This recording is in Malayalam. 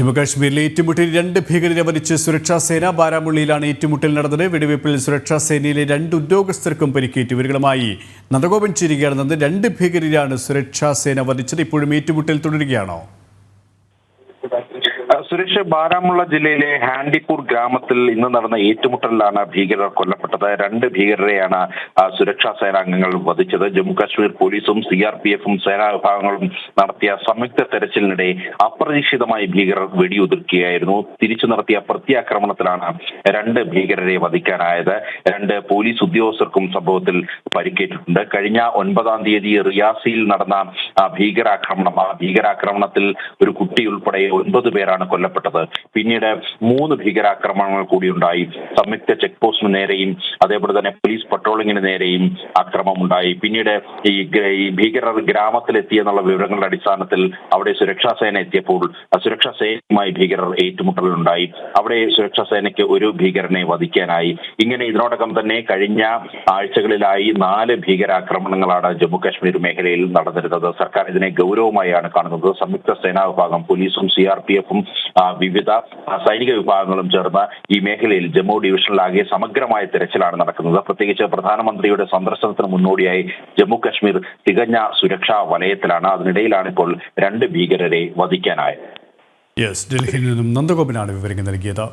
ജമ്മുകാശ്മീരിലെ ഏറ്റുമുട്ടിൽ രണ്ട് ഭീകരരെ വധിച്ച് സുരക്ഷാ സേന ബാരാമുള്ളിയിലാണ് ഏറ്റുമുട്ടൽ നടന്നത്. വെടിവയ്പിൽ സുരക്ഷാ സേനയിലെ രണ്ട് ഉദ്യോഗസ്ഥർക്കും പരിക്കേറ്റു. ഇവരുകളുമായി നന്ദഗോപൻ ചേരുകയാണെന്നത് രണ്ട് ഭീകരരാണ് സുരക്ഷാ സേന വധിച്ചത്. ഇപ്പോഴും ഏറ്റുമുട്ടൽ തുടരുകയാണോ? സുരേഷ് ബാരാമുള്ള ജില്ലയിലെ ഹാൻഡിപ്പൂർ ഗ്രാമത്തിൽ ഇന്ന് നടന്ന ഏറ്റുമുട്ടലിലാണ് ഭീകരർ കൊല്ലപ്പെട്ടത്. രണ്ട് ഭീകരരെയാണ് സുരക്ഷാ സേനാംഗങ്ങൾ വധിച്ചത്. ജമ്മു കാശ്മീർ പോലീസും സി ആർ പി എഫും സേനാ വിഭാഗങ്ങളും നടത്തിയ സംയുക്ത തെരച്ചിലിനിടെ അപ്രതീക്ഷിതമായി ഭീകരർ വെടിയുതിർക്കുകയായിരുന്നു. തിരിച്ചു നടത്തിയ പ്രത്യാക്രമണത്തിലാണ് രണ്ട് ഭീകരരെ വധിക്കാനായത്. രണ്ട് പോലീസ് ഉദ്യോഗസ്ഥർക്കും സംഭവത്തിൽ പരിക്കേറ്റിട്ടുണ്ട്. കഴിഞ്ഞ ഒൻപതാം തീയതി റിയാസിയിൽ നടന്ന ഭീകരാക്രമണം. ആ ഭീകരാക്രമണത്തിൽ ഒരു കുട്ടി ഉൾപ്പെടെ ഒൻപത് പേരാണ് കൊല്ലപ്പെട്ടത്. പിന്നീട് മൂന്ന് ഭീകരാക്രമണങ്ങൾ കൂടി ഉണ്ടായി. സംയുക്ത ചെക്ക് പോസ്റ്റിന് നേരെയും അതേപോലെ തന്നെ പോലീസ് പട്രോളിങ്ങിന് നേരെയും അക്രമമുണ്ടായി പിന്നീട് ഈ ഭീകരർ ഗ്രാമത്തിലെത്തി എന്നുള്ള വിവരങ്ങളുടെ അടിസ്ഥാനത്തിൽ അവിടെ സുരക്ഷാ സേന എത്തിയപ്പോൾ സുരക്ഷാ സേനയുമായി ഭീകരർ ഏറ്റുമുട്ടലുണ്ടായി. അവിടെ സുരക്ഷാ സേനയ്ക്ക് ഒരു ഭീകരനെ വധിക്കാനായി. ഇങ്ങനെ ഇതിനോടകം തന്നെ കഴിഞ്ഞ ആഴ്ചകളിലായി നാല് ഭീകരാക്രമണങ്ങളാണ് ജമ്മു കാശ്മീർ മേഖലയിൽ നടന്നിരുന്നത്. സർക്കാർ ഇതിനെ ഗൗരവമായാണ് കാണുന്നത്. സംയുക്ത സേനാ വിഭാഗം പോലീസും സി ആർ പി എഫും വിവിധ സൈനിക വിഭാഗങ്ങളും ചേർന്ന് ഈ മേഖലയിൽ ജമ്മു ഡിവിഷനിലാകെ സമഗ്രമായ തിരച്ചിലാണ് നടക്കുന്നത്. പ്രത്യേകിച്ച് പ്രധാനമന്ത്രിയുടെ സന്ദർശനത്തിന് മുന്നോടിയായി ജമ്മു കാശ്മീർ തികഞ്ഞ സുരക്ഷാ വലയത്തിലാണ്. അതിനിടയിലാണ് ഇപ്പോൾ രണ്ട് ഭീകരരെ വധിക്കാനായത്. യെസ് ഡൽഹിയിൽ നിന്നും നന്ദഗോപനാണ് വിവരങ്ങൾ നൽകിയത്.